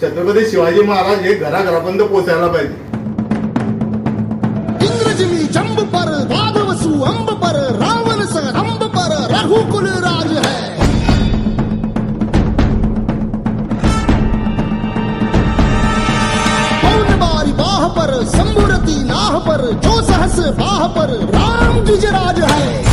छत्रपती शिवाजी महाराज हे घराघरापर्यंत पोहोचायला पाहिजे. इंग्रजी जंब पर वादवसु अंब पर रावण सर अंब पर रघुकुल राज है। पौन बारी बाह पर संबुरती नाह पर जो सहस बाह पर राम गिजराज है।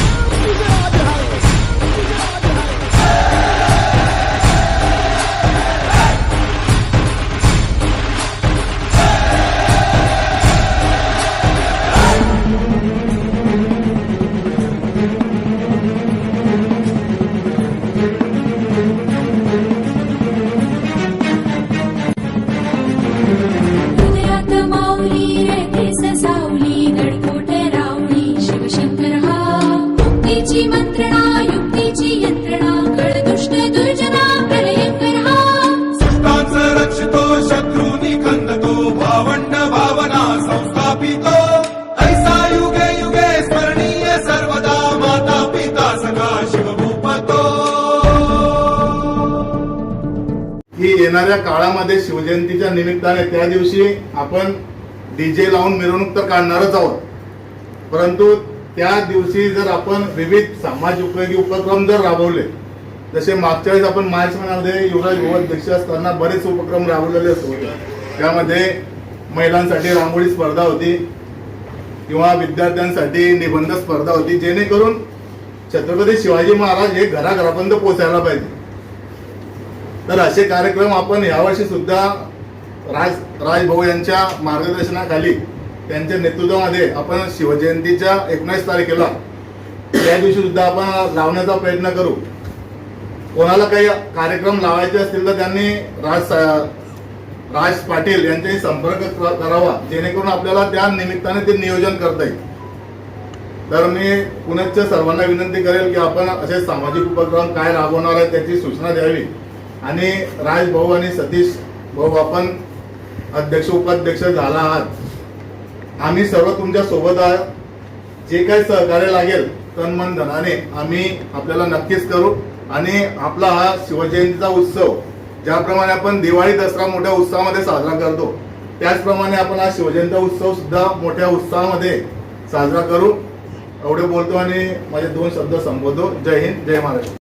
भावंड भावना संस्थापित. ऐसा युगे युगे स्मरणीय सर्वदा माता पिता सखा शिवभूपतो. ही येणाऱ्या काळामध्ये शिवजयंतीच्या निमित्ताने त्या दिवशी आपण डीजे लावून मिरवणूक तर काढणारच आहोत. परंतु त्या दिवशी जर आपण विविध समाज उपयोगी उपक्रम जर राबवले जसे मागच्या वेळेस आपण मार्च महिन्यामध्ये युवराज युवक अध्यक्ष असताना बरेच उपक्रम राबवलेले असतो त्यामध्ये महिलांसाठी रांगोळी स्पर्धा होती. किंवा विद्यार्थ्यांसाठी निबंध स्पर्धा होती जेणेकरून छत्रपती शिवाजी महाराज हे घराघरापर्यंत पोहोचायला पाहिजे. तर असे कार्यक्रम आपण यावर्षी सुद्धा राज राजभाऊ यांच्या मार्गदर्शनाखाली त्यांच्या नेतृत्वामध्ये आपण शिवजयंतीच्या एकोणीस तारखेला त्या दिवशी सुद्धा आपण लावण्याचा प्रयत्न करू. कोणाला काही कार्यक्रम लावायचे असतील तर त्यांनी राज राज पाटील यांच्याशी संपर्क करावा जेणेकरून आपल्याला त्या निमित्ताने ते नियोजन करता येईल. तर मी पुण्याच्या सर्वांना विनंती करेल की आपण असे सामाजिक उपक्रम काय राबवणार आहे त्याची सूचना द्यावी. आणि राज भाऊ आणि सतीश भाऊ आपण अध्यक्ष उपाध्यक्ष झाला आहात. आम्ही सर्व तुमच्यासोबत आहात जे काही सहकार्य लागेल तन मन धनाने आम्ही आपल्याला नक्कीच करू. आणि आपला हा शिवजयंतीचा उत्सव ज्याप्रमाणे आपण दिवाळी दसरा मोठ्या उत्साहामध्ये साजरा करतो त्याचप्रमाणे आपण हा शिवजयंती उत्सव सुद्धा मोठ्या उत्साहामध्ये साजरा करू. एवढे बोलतो आणि माझे दोन शब्द संबोधतो जय हिंद जय महाराष्ट्र.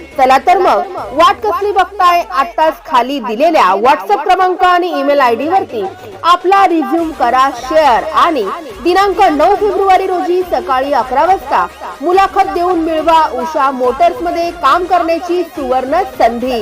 चला तर मग वाट कसली बघताय? आताच खाली दिलेल्या व्हॉट्सअप क्रमांक आणि ईमेल आय डी वरती आपला रिझ्यूम करा शेअर आणि दिनांक नऊ फेब्रुवारी रोजी सकाळी अकरा वाजता मुलाखत देऊन मिळवा. उषा मोटर्समध्ये काम करण्याची सुवर्ण संधी